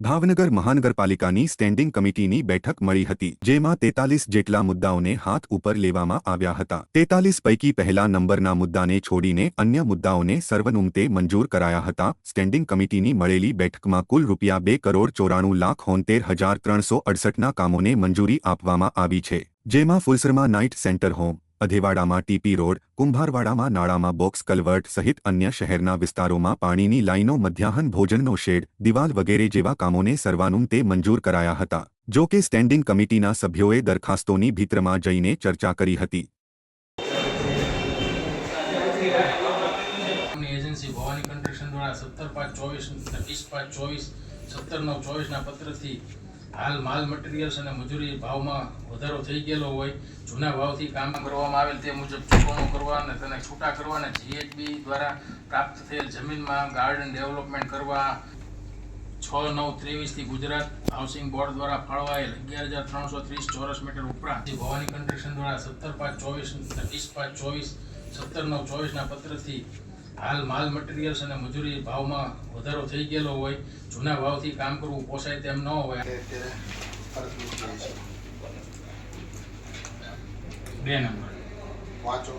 ભાવનગર મહાનગરપાલિકાની સ્ટેન્ડિંગ કમિટીની બેઠક મળી હતી, જેમાં તેતાલીસ જેટલા મુદ્દાઓને હાથ ઉપર લેવામાં આવ્યા હતા. તેતાલીસ પૈકી પહેલા નંબરના મુદ્દાને છોડીને અન્ય મુદ્દાઓને સર્વનુમતે મંજૂર કરાયા હતા. સ્ટેન્ડિંગ કમિટીની મળેલી બેઠકમાં કુલ રૂપિયા બે કરોડ ચોરાણું લાખ હોંતેર હજાર ત્રણસો અડસઠના કામોને મંજૂરી આપવામાં આવી છે, જેમાં ફુલસરમાં નાઇટ સેન્ટર હોમ અધેવાડામાં ટીપી રોડ, કુંભારવાડામાં નાળામાં બોક્સ કલવર્ટ સહિત અન્ય શહેરના વિસ્તારોમાં પાણીની લાઇનો મધ્યાહન ભોજનનો શેડ, દિવાલ વગેરે જેવા કામોને સર્વાનુમતે મંજૂર કરાયા હતા. જો કે સ્ટેન્ડિંગ કમિટીના સભ્યોએ દરખાસ્તોની ભીતરમાં જઈને ચર્ચા કરી હતી. ભવાની કન્સ્ટ્રક્શન દ્વારા સત્તર પાંચ ચોવીસ ચોવીસ, સત્તર નવ ચોવીસના પત્રથી હાલ માલ મટીરિયલ્સ અને મજૂરી ભાવમાં વધારો થઈ ગયેલો હોય, જૂના ભાવથી કામ કરવામાં આવેલ તે મુજબ ચૂકવણું કરવા અને તેને છૂટા કરવા અને જીએચબી દ્વારા પ્રાપ્ત થયેલ જમીનમાં ગાર્ડન ડેવલપમેન્ટ કરવા છ, નવ ત્રેવીસથી ગુજરાત હાઉસિંગ બોર્ડ દ્વારા ફાળવાયેલ અગિયાર હજાર ત્રણસો ત્રીસ ચોરસ મીટર ઉપરાંત ભવાની કન્સ્ટ્રક્શન દ્વારા સત્તર પાંચ ચોવીસ વીસ પાંચ ચોવીસ, સત્તર, નવ ચોવીસના પત્રથી હાલ માલ મટીરિયલ્સ અને મજૂરી ભાવમાં વધારો થઈ ગયેલો હોય, જૂના ભાવથી કામ કરવું પોસાય તેમ ન હોય. બે નંબર. વાંચો.